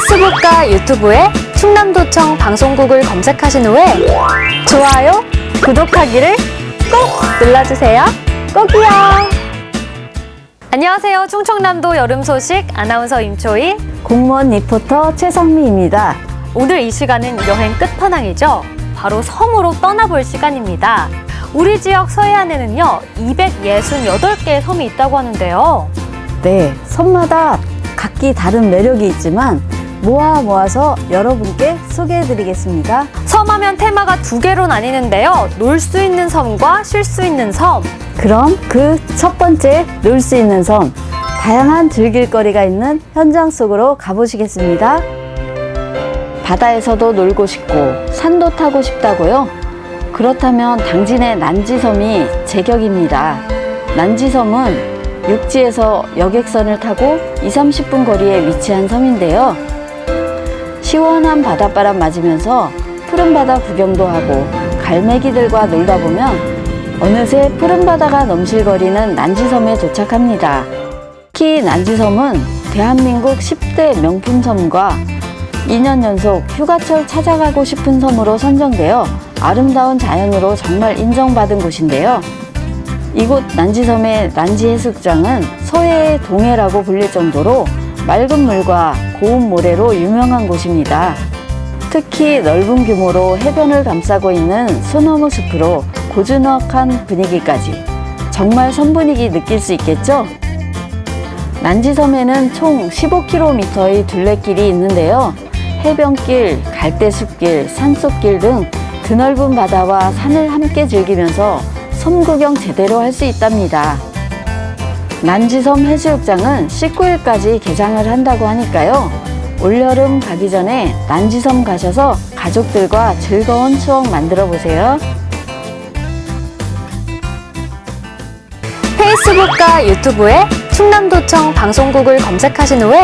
페이스북과 유튜브에 충남도청 방송국을 검색하신 후에 좋아요, 구독하기를 꼭 눌러주세요. 꼭이요. 안녕하세요. 충청남도 여름 소식 아나운서 임초희. 공무원 리포터 최성미입니다. 오늘 이 시간은 여행 끝판왕이죠. 바로 섬으로 떠나볼 시간입니다. 우리 지역 서해안에는요, 268개의 섬이 있다고 하는데요. 네, 섬마다 각기 다른 매력이 있지만 모아 모아서 여러분께 소개해 드리겠습니다. 섬하면 테마가 두 개로 나뉘는데요. 놀 수 있는 섬과 쉴 수 있는 섬. 그럼 그 첫 번째 놀 수 있는 섬, 다양한 즐길 거리가 있는 현장 속으로 가보시겠습니다. 바다에서도 놀고 싶고 산도 타고 싶다고요? 그렇다면 당진의 난지섬이 제격입니다. 난지섬은 육지에서 여객선을 타고 2, 30분 거리에 위치한 섬인데요. 시원한 바닷바람 맞으면서 푸른 바다 구경도 하고 갈매기들과 놀다 보면 어느새 푸른 바다가 넘실거리는 난지섬에 도착합니다. 특히 난지섬은 대한민국 10대 명품섬과 2년 연속 휴가철 찾아가고 싶은 섬으로 선정되어 아름다운 자연으로 정말 인정받은 곳인데요. 이곳 난지섬의 난지 해수욕장은 서해의 동해라고 불릴 정도로 맑은 물과 고운 모래로 유명한 곳입니다. 특히 넓은 규모로 해변을 감싸고 있는 소나무 숲으로 고즈넉한 분위기까지 정말 섬 분위기 느낄 수 있겠죠? 난지섬에는 총 15km의 둘레길이 있는데요. 해변길, 갈대숲길, 산속길 등 드넓은 바다와 산을 함께 즐기면서 섬 구경 제대로 할 수 있답니다. 난지섬 해수욕장은 19일까지 개장을 한다고 하니까요. 올여름 가기 전에 난지섬 가셔서 가족들과 즐거운 추억 만들어 보세요. 페이스북과 유튜브에 충남도청 방송국을 검색하신 후에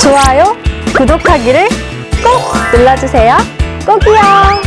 좋아요, 구독하기를 꼭 눌러주세요. 꼭이요.